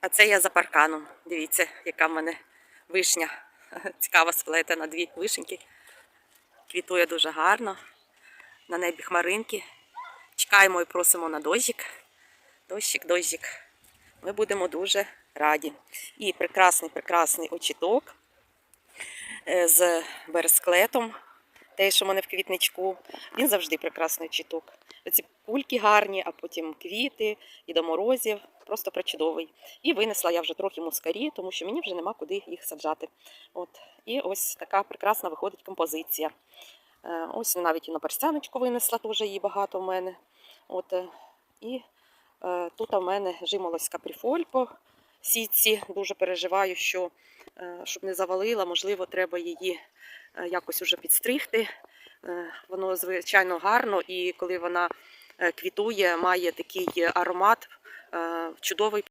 А це я за парканом. Дивіться, яка в мене вишня. Цікаво сплетена, дві вишеньки. Квітує дуже гарно. На небі хмаринки. Чекаємо і просимо на дощик. Дощик, дощик. Ми будемо дуже раді. І прекрасний, прекрасний очіток е, з бересклетом. Те, що в мене в квітничку. Він завжди прекрасний очіток. Оці кульки гарні, а потім квіти і до морозів. Просто причудовий. І винесла я вже трохи мускарі, тому що мені вже нема куди їх саджати. От. І ось така прекрасна виходить композиція. Е, Ось навіть і на перстяночку винесла, теж її багато в мене. От. І е, тут в мене жимолость капріфоль по сітці. Дуже переживаю, що е, щоб не завалила, можливо, треба її е, якось уже підстригти. Е, Воно звичайно гарно, і коли вона квітує, має такий аромат чудовий.